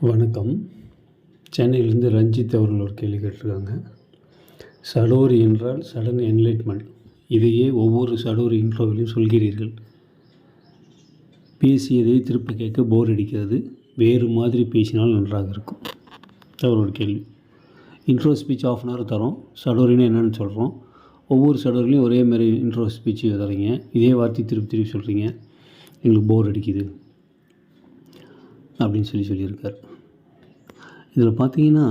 வணக்கம். சென்னையிலேருந்து ரஞ்சித் அவர்கள் ஒரு கேள்வி கேட்டிருக்காங்க. சடோரி என்றால் சடன் என்லைட்மெண்ட் இதையே ஒவ்வொரு சடோரி இன்ட்ரோவிலையும் சொல்கிறீர்கள். பேசியதை திருப்பி கேட்க போர் அடிக்கிறது. வேறு மாதிரி பேசினால் நன்றாக இருக்கும். அவரோட கேள்வி. Intro speech of an hour தரோம். சடோரின்னு என்னென்னு சொல்கிறோம் ஒவ்வொரு சடோரிலையும் ஒரே மாதிரி இன்ட்ரோ ஸ்பீச் தரீங்க இதே வார்த்தை திருப்பி திருப்பி சொல்கிறீங்க எங்களுக்கு போர் அடிக்குது. அப்படின்னு சொல்லி சொல்லியிருக்கார். இதில் பார்த்தீங்கன்னா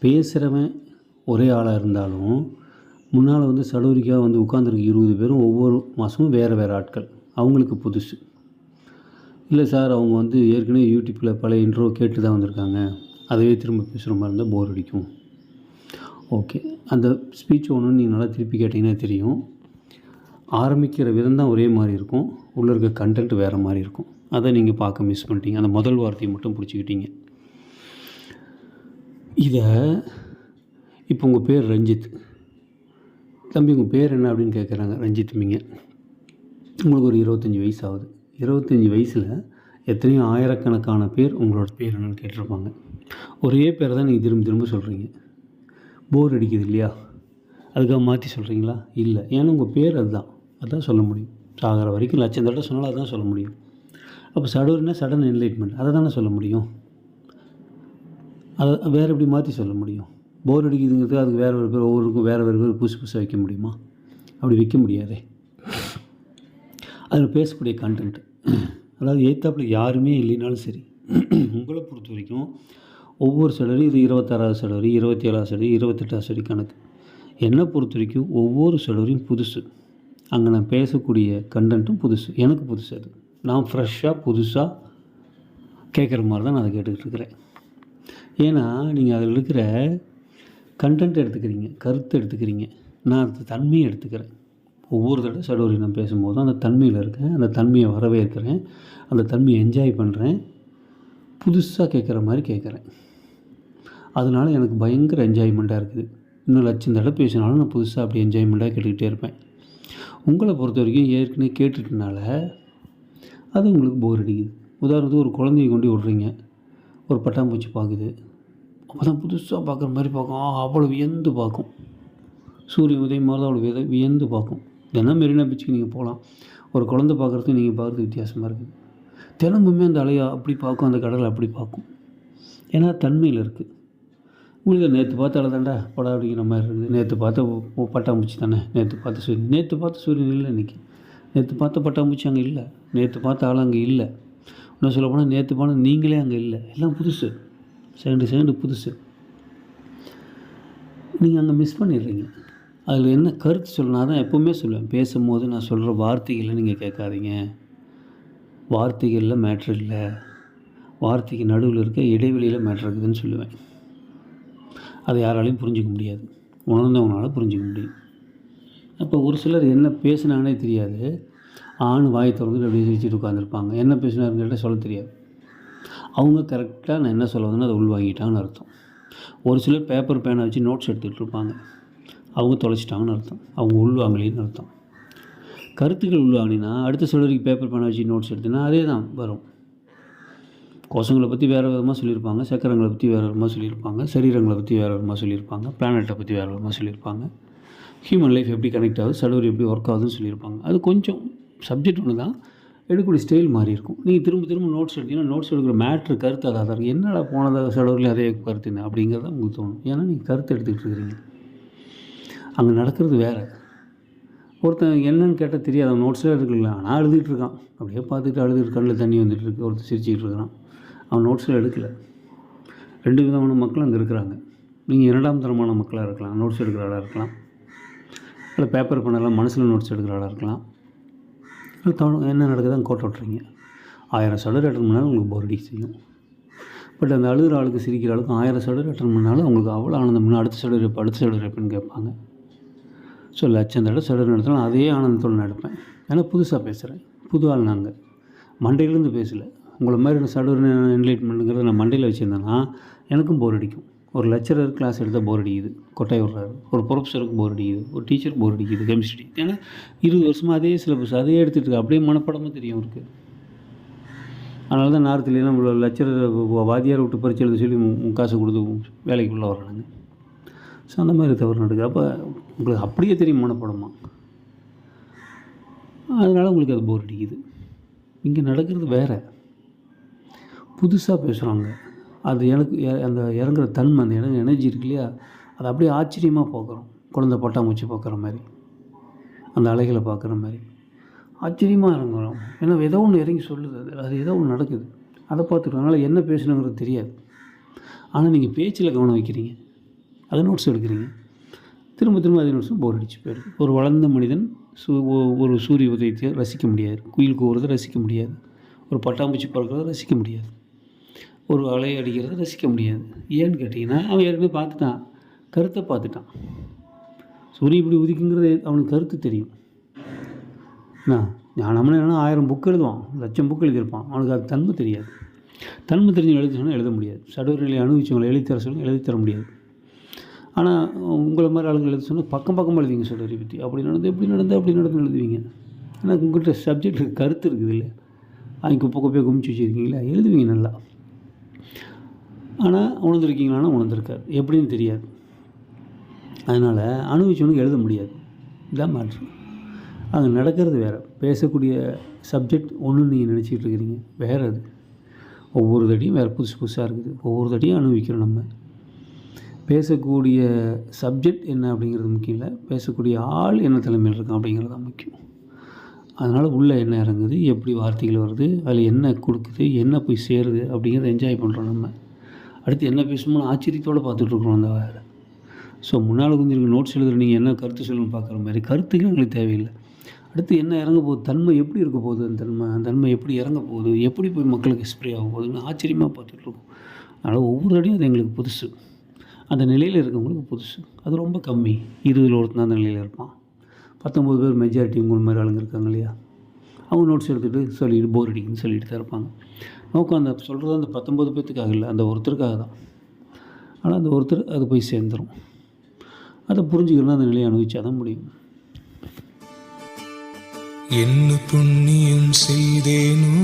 பேசுகிறவன் ஒரே ஆளாக இருந்தாலும் முன்னால் வந்து சடூரிக்காக வந்து உட்காந்துருக்கு இருபது பேரும் ஒவ்வொரு மாதமும் வேறு வேறு ஆட்கள். அவங்களுக்கு புதுசு. இல்லை சார் அவங்க வந்து ஏற்கனவே யூடியூப்பில் பழைய இன்ட்ரோ கேட்டு தான் வந்திருக்காங்க. அதவே திரும்ப பேசுகிற மாதிரி இருந்தால் போர் அடிக்கும். ஓகே. அந்த ஸ்பீச் ஒன்று நீங்கள் நல்லா திருப்பி கேட்டிங்கன்னா தெரியும். ஆரம்பிக்கிற விதம் தான் ஒரே மாதிரி இருக்கும். உள்ளே இருக்க கண்டென்ட் வேறு மாதிரி இருக்கும். அதை நீங்கள் பார்க்க மிஸ் பண்ணிட்டீங்க. அந்த முதல் வார்த்தையை மட்டும் பிடிச்சிக்கிட்டீங்க. இதை இப்போ உங்கள் பேர் ரஞ்சித். தம்பி உங்கள் பேர் என்ன அப்படின்னு கேட்குறாங்க ரஞ்சித்மிங்க உங்களுக்கு ஒரு இருபத்தஞ்சி வயசு ஆகுது இருபத்தஞ்சி வயசில் எத்தனையோ ஆயிரக்கணக்கான பேர் உங்களோட பேர் என்னன்னு கேட்டிருப்பாங்க. ஒரே பேரை தான் நீங்கள் திரும்ப திரும்ப சொல்கிறீங்க போர் அடிக்குது இல்லையா? அதுக்காக மாற்றி சொல்கிறீங்களா இல்லை. ஏன்னா உங்கள் பேர் அதுதான். அதான் சொல்ல முடியும். சாகிற வரைக்கும் லட்சம் தடவை சொன்னாலும் அதான் சொல்ல முடியும். அப்போ சடூர்னா சடன் என்லைட்மெண்ட் அதை தானே சொல்ல முடியும்? அதை வேறு எப்படி மாற்றி சொல்ல முடியும்? போர் அடிக்குதுங்கிறது அதுக்கு வேறு ஒரு பேர் ஒவ்வொருக்கும் வேறு வேறு பேர் புதுசு புதுசாக வைக்க முடியுமா? அப்படி வைக்க முடியாதே. அதில் பேசக்கூடிய கண்டென்ட் அதாவது எய்த்தாப்பில் யாருமே இல்லைனாலும் சரி உங்களை பொறுத்த வரைக்கும் ஒவ்வொரு சடரி இது இருபத்தாறாவது சடரி இருபத்தி ஏழாவது சடரி இருபத்தெட்டாவது சடரி கணக்கு. என்னை பொறுத்த வரைக்கும் ஒவ்வொரு சடரியும் புதுசு. அங்கே நான் பேசக்கூடிய கண்டென்ட்டும் புதுசு. எனக்கு புதுசு அது. நான் ஃப்ரெஷ்ஷாக புதுசாக கேட்குற மாதிரி தான் நான் அதை கேட்டுக்கிட்டு இருக்கிறேன். ஏன்னா நீங்கள் அதில் இருக்கிற கண்டென்ட் எடுத்துக்கிறீங்க கருத்து எடுத்துக்கிறீங்க. நான் அந்த தன்மையை எடுத்துக்கிறேன். ஒவ்வொரு தடவை சடோரி நான் பேசும்போது அந்த தன்மையில் இருக்கேன் அந்த தன்மையை வரவேற்கிறேன் அந்த தன்மையை என்ஜாய் பண்ணுறேன் புதுசாக கேட்குற மாதிரி கேட்குறேன் அதனால் எனக்கு பயங்கர என்ஜாய்மெண்ட்டாக இருக்குது. இன்னும் லட்சம் தடவை பேசினாலும் நான் புதுசாக அப்படி என்ஜாய்மெண்ட்டாக கேட்டுக்கிட்டே இருப்பேன். உங்களை பொறுத்த வரைக்கும் ஏற்கனவே கேட்டுட்டனால அது உங்களுக்கு போர் அடிக்குது. உதாரணத்துக்கு ஒரு குழந்தைய கொண்டு விட்றீங்க. ஒரு பட்டாம்பூச்சி பார்க்குது. அப்போ தான் புதுசாக பார்க்குற மாதிரி பார்க்கும். அவ்வளோ வியந்து பார்க்கும். சூரிய உதயம் மாதிரி தான் அவ்வளோ வித வியந்து பார்க்கும். தினம் மெரினா பீச்சுக்கு நீங்கள் போகலாம். ஒரு குழந்தை பார்க்குறதுக்கு நீங்கள் பார்க்குறது வித்தியாசமாக இருக்குது. தினமுமே அந்த அலையை அப்படி பார்க்கும் அந்த கடலை அப்படி பார்க்கும். ஏன்னா தன்மையில் இருக்குது உங்களுக்கு நேற்று பார்த்த அலை தாண்டா படா அப்படிங்கிற மாதிரி இருக்குது. நேற்று பார்த்த பட்டாம்பூச்சி தானே? நேற்று பார்த்த சூரியன் நேற்று பார்த்த சூரியன் இல்லை இன்றைக்கி நேற்று பார்த்த பட்டாம்பூச்சி அங்கே இல்லை. நேற்று பார்த்த ஆள் அங்கே இல்லை. இன்னும் சொல்ல போனால் நேற்று போன நீங்களே அங்கே இல்லை. எல்லாம் புதுசு. செகண்டு செகண்டு புதுசு. நீங்கள் அங்கே மிஸ் பண்ணிடுறீங்க. அதில் என்ன கருத்து சொல்லணும் தான் எப்போவுமே சொல்லுவேன். பேசும்போது நான் சொல்கிற வார்த்தைகளை நீங்கள் கேட்காதீங்க. வார்த்தைகளில் மேட்ரு இல்லை. வார்த்தைக்கு நடுவில் இருக்க இடைவெளியில் மேட்ரு இருக்குதுன்னு சொல்லுவேன். அதை யாராலையும் புரிஞ்சிக்க முடியாது. உணர்ந்தவங்களால புரிஞ்சிக்க முடியும். அப்போ ஒரு சிலர் என்ன பேசுனாங்கன்னே தெரியாது. ஆண் வாய் திறந்துட்டு அப்படியே சிரிச்சுட்டு உட்காந்துருப்பாங்க என்ன பேசினாருன்னு சொல்ல தெரியாது. அவங்க கரெக்டாக நான் என்ன சொல்ல வந்தேன்னு அதை உள்வாங்கிட்டாங்கன்னு அர்த்தம். ஒரு சிலர் பேப்பர் பேனை வச்சு நோட்ஸ் எடுத்துகிட்டு இருப்பாங்க. அவங்க தொலைச்சிட்டாங்கன்னு அர்த்தம். அவங்க உள்வாங்கலின்னு அர்த்தம். கருத்துக்கள் உள்வாங்கினா அடுத்த சிலருக்கு பேப்பர் பேனை வச்சு நோட்ஸ் எடுத்தினா அதே தான் வரும். கோஷங்களை பற்றி வேறு விதமாக சொல்லியிருப்பாங்க. சக்கரங்களை பற்றி வேறு விதமாக சொல்லியிருப்பாங்க. சரீரங்களை பற்றி வேறு விதமாக சொல்லியிருப்பாங்க. பிளானெட்டை பற்றி வேறு விதமாக சொல்லியிருப்பாங்க. ஹியூமன் லைஃப் எப்படி கனெக்ட் ஆகுது? சடூர் எப்படி ஒர்க் ஆகுதுன்னு சொல்லியிருப்பாங்க. அது கொஞ்சம் சப்ஜெக்ட் ஒன்று தான். எடுக்கக்கூடிய ஸ்டைல் மாறி இருக்கும். நீங்கள் திரும்ப திரும்ப நோட்ஸ் எடுத்தீங்கன்னா நோட்ஸ் எடுக்கிற மேட்ரு கருத்து அதாக தான் இருக்கும் என்னடா போனதாக சடூரில் அதே கருத்து என்ன? அப்படிங்கிறது தான் உங்களுக்கு தோணும். ஏன்னா நீங்கள் கருத்து எடுத்துக்கிட்டு இருக்கிறீங்க. அங்கே நடக்கிறது வேறு. ஒருத்தன் என்னன்னு கேட்டால் தெரியாது. அவன் நோட்ஸில் எடுக்கல. ஆனால் அழுதுகிட்டு இருக்கான். அப்படியே பார்த்துட்டு அழுதுட்டு கண்ணில் தண்ணி வந்துட்டு இருக்கு. ஒருத்தர் சிரிச்சிட்டு இருக்கிறான். அவன் நோட்ஸில் எடுக்கலை. ரெண்டு விதமான மக்கள் அங்கே இருக்கிறாங்க. நீங்கள் இரண்டாம் தரமான மக்களாக இருக்கலாம். நோட்ஸ் எடுக்கிற ஆளாக இருக்கலாம். இல்லை பேப்பர் பண்ணலாம் மனசில் நோட்ஸ் எடுக்கிற ஆளாக இருக்கலாம். என்ன நடக்குதுன்னு கோட்டை விட்றீங்க ஆயிரம் சடர் அட்டன் பண்ணாலும் உங்களுக்கு போர் அடிக்க செய்யும். பட் அந்த அழுகிற ஆளுக்கு சிரிக்கிற ஆளுக்கு ஆயிரம் சடர் அட்டன் பண்ணாலும் அவங்களுக்கு அவ்வளோ ஆனந்தம். அடுத்த சடர் இப்போ அடுத்த சடர் எப்படின்னு கேட்பாங்க. ஸோ லட்சம் தடவை சடர் நடத்தினாலும் அதே ஆனந்தத்தோடு நடப்பேன். ஏன்னா புதுசாக பேசுகிறேன் புது ஆள் நாங்கள் மண்டையிலேருந்து பேசலை. உங்களை மாதிரி சடர் என்லைட்மெண்ட்டுங்கிறத நான் மண்டையில் வச்சுருந்தேன்னா எனக்கும் போர் அடிக்கும். ஒரு லெக்சரர் கிளாஸ் எடுத்தால் போர் அடிக்குது. கொட்டை விடுறாரு. ஒரு ப்ரொஃபஸருக்கு போர் அடிக்குது. ஒரு டீச்சர் போர் அடிக்குது. கெமிஸ்ட்ரி ஏன்னா இருபது வருஷமாக அதே சிலபஸ் அதே எடுத்துகிட்டு இருக்கு. அப்படியே மனப்படமாக தெரியும் அவருக்கு. அதனால தான் நார்த்துலாம் இவ்வளோ லெக்சரர் வாத்தியார் விட்டு பறிச்சு எழுத சொல்லி காசு கொடுத்து வேலைக்கு உள்ள வர்றாங்க ஸோ அந்த மாதிரி தவறு நடக்குது. அப்போ உங்களுக்கு அப்படியே தெரியும் மனப்படமா. அதனால் உங்களுக்கு அது போர் அடிக்குது. இங்கே நடக்கிறது வேறு. புதுசாக பேசுகிறாங்க அது எனக்கு அந்த இறங்குற தன்மை அந்த இடம் எனர்ஜி இருக்கு இல்லையா? அது அப்படியே ஆச்சரியமாக பார்க்குறோம். குழந்தை பட்டாம்பூச்சி பார்க்குற மாதிரி. அந்த அலைகளை பார்க்குற மாதிரி. ஆச்சரியமாக இறங்குறோம். ஏன்னா ஏதோ ஒன்று இறங்கி சொல்லுது. அது அது ஏதோ ஒன்று நடக்குது. அதை பார்த்துக்கலாம் அதனால் என்ன பேசணுங்கிறது தெரியாது. ஆனால் நீங்கள் பேச்சில் கவனம் வைக்கிறீங்க. அதை நோட்ஸ் எடுக்கிறீங்க. திரும்ப திரும்ப அதே நோட்ஸும் போர் அடிச்சு போயிடுது. ஒரு வளர்ந்த மனிதன் சூ ஒ- ஒரு சூரிய உதயத்தை ரசிக்க முடியாது. குயில் கூவுறதை ரசிக்க முடியாது. ஒரு பட்டாம்பூச்சி பறக்கிறத ரசிக்க முடியாது. ஒரு அலை அடிக்கிறத ரசிக்க முடியாது. ஏன்னு கேட்டிங்கன்னா அவன் ஏற்கனவே பார்த்துட்டான். கருத்தை பார்த்துட்டான். சூரியன் இப்படி உதிக்குங்கிறது அவனுக்கு கருத்து தெரியும். என்ன? ஞானம்னு என்னன்னா ஆயிரம் புக் எழுதுவான். லட்சம் புக் எழுதியிருப்பான். அவனுக்கு அது தன்மை தெரியாது. தன்மை தெரிஞ்சு எழுதி சொன்னால் எழுத முடியாது. சடுவர் அனுபவிச்சவங்களை எழுதித்தர சொல்லி எழுதித்தர முடியாது. ஆனால் உங்களை மாதிரி ஆளுங்க எழுத சொன்னால் பக்கம் பக்கம் எழுதிங்க சடுவரி பற்றி. அப்படி நடந்து எப்படி நடந்து அப்படி நடந்து எழுதுவீங்க. ஏன்னா உங்கள்கிட்ட சப்ஜெக்ட் கருத்து இருக்குது இல்லை அவங்க குப்பை குப்பையை குமிச்சு வச்சுருக்கீங்களா? எழுதுவீங்க நல்லா. ஆனால் உணர்ந்துருக்கீங்களான்னா உணர்ந்துருக்காது எப்படின்னு தெரியாது. அதனால் அனுபவிச்சவனுக்கு எழுத முடியாது. இதான் மாற்று அங்கே நடக்கிறது வேறு. பேசக்கூடிய சப்ஜெக்ட் ஒன்று நீங்கள் நினச்சிக்கிட்டு இருக்கிறீங்க. வேறு அது. ஒவ்வொரு தடியும் வேறு புதுசு புதுசாக இருக்குது. ஒவ்வொரு தடியும் அனுபவிக்கிறோம் நம்ம. பேசக்கூடிய சப்ஜெக்ட் என்ன அப்படிங்கிறது முக்கியம் இல்லை. பேசக்கூடிய ஆள் என்ன தலைமையில் இருக்கான் அப்படிங்கிறது தான் முக்கியம். அதனால் உள்ளே என்ன இறங்குது? எப்படி வார்த்தைகள் வருது? அதில் என்ன கொடுக்குது? என்ன போய் சேருது? அப்படிங்கிறத என்ஜாய் பண்ணுறோம் நம்ம. அடுத்து என்ன பேசணும்னு ஆச்சரியத்தோடு பார்த்துட்ருக்குறோம் அந்த வேலை. ஸோ முன்னால் கொஞ்சம் நோட்ஸ் எழுதுகிற நீங்கள் என்ன கருத்து சொல்லணும்னு பார்க்குற மாதிரி கருத்துக்கு எங்களுக்கு தேவையில்லை. அடுத்து என்ன இறங்க போகுது தன்மை எப்படி இருக்க போகுது அந்த தன்மை அந்த தன்மை எப்படி இறங்க போகுது எப்படி போய் மக்களுக்கு ஸ்ப்ரே ஆக போகுதுன்னு ஆச்சரியமாக பார்த்துட்ருக்கோம். அதனால் ஒவ்வொரு அடியும் அது எங்களுக்கு புதுசு. அந்த நிலையில் இருக்கவங்களுக்கு புதுசு. அது ரொம்ப கம்மி. இருபதில் ஒருத்தன் அந்த நிலையில் இருப்பான். பத்தொம்பது பேர் மெஜாரிட்டி உங்கள் மாதிரி ஆளுங்க இருக்காங்க இல்லையா? அவங்க நோட்ஸ் எடுத்துகிட்டு சொல்லிட்டு போர் அடிக்குன்னு சொல்லிட்டு தான் இருப்பாங்க. நோக்கம் அந்த சொல்கிறது அந்த பத்தொம்பது பேர்த்துக்காக இல்லை அந்த ஒருத்தருக்காக தான். ஆனால் அந்த ஒருத்தர் அது போய் சேர்ந்துடும் அதை புரிஞ்சுக்கணும்னா அந்த நிலையை அனுபவிச்சா தான் முடியும். என்ன புண்ணியம் செய்தேனோ